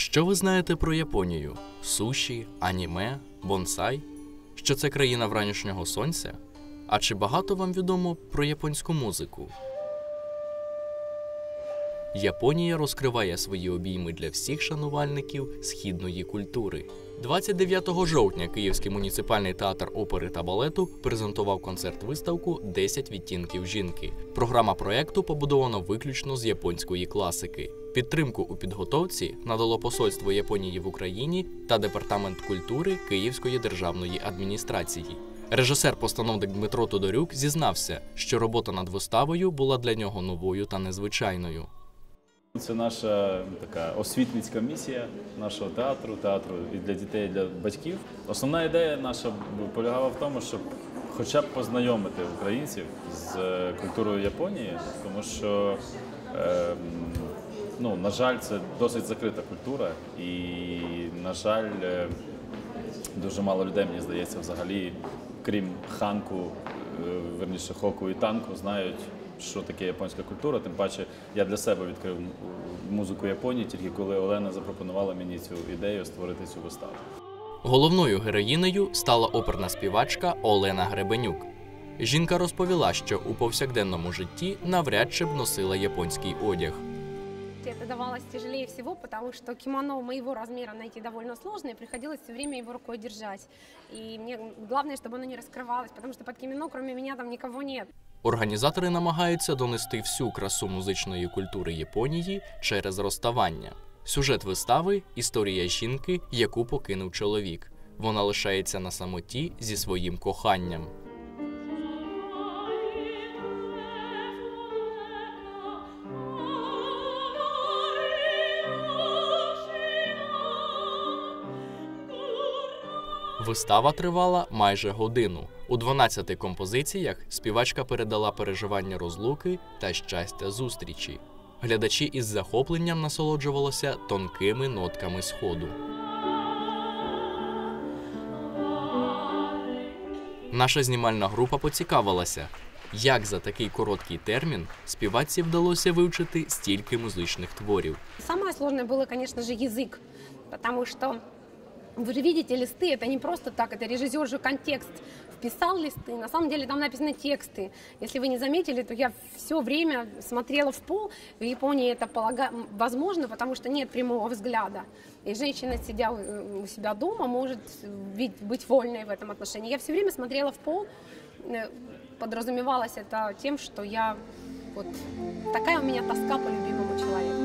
Що ви знаєте про Японію? Суші, аніме, бонсай? Що це країна вранішнього сонця? А чи багато вам відомо про японську музику? Японія розкриває свої обійми для всіх шанувальників східної культури. 29 жовтня Київський муніципальний театр опери та балету презентував концерт-виставку «10 відтінків жінки. Програма проекту побудована виключно з японської класики. Підтримку у підготовці надало посольство Японії в Україні та департамент культури Київської державної адміністрації. Режисер-постановник Дмитро Тодорюк зізнався, що робота над виставою була для нього новою та незвичайною. Це наша така освітницька місія нашого театру, театру і для дітей, і для батьків. Основна ідея наша полягала в тому, щоб хоча б познайомити українців з е, культурою Японії, тому що, е, ну, на жаль, це досить закрита культура, і, на жаль, е, дуже мало людей, мені здається, взагалі, крім ханку, е, верніше хоку і танку, знають, що таке японська культура. Тим паче я для себе відкрив музику Японії, тільки коли Олена запропонувала мені цю ідею створити цю виставу. Головною героїнею стала оперна співачка Олена Гребенюк. Жінка розповіла, що у повсякденному житті навряд чи б носила японський одяг. Это давалось тяжелее всего, потому что кимоно моего размера найти довольно сложно, и приходилось все время его рукой держать. И мне главное, чтобы оно не раскрывалось, потому что под кимоно, кроме меня, там никого нет. Організатори намагаються донести всю красу музичної культури Японії через розставання. Сюжет вистави історія жінки, яку покинув чоловік. Вона лишається на самоті зі своїм коханням. Вистава тривала майже годину. У 12 композиціях співачка передала переживання розлуки та щастя зустрічі. Глядачі із захопленням насолоджувалися тонкими нотками сходу. Наша знімальна група поцікавилася, як за такий короткий термін співачці вдалося вивчити стільки музичних творів. Самое сложное было, конечно же, язык, потому что вы же видите листы, это не просто так, это режиссер же контекст вписал листы, на самом деле там написаны тексты. Если вы не заметили, то я все время смотрела в пол, в Японии это полага... возможно, потому что нет прямого взгляда. И женщина, сидя у себя дома, может быть вольной в этом отношении. Я все время смотрела в пол, Э, подразумевалось это тем, что я вот такая у меня тоска по любимому человеку.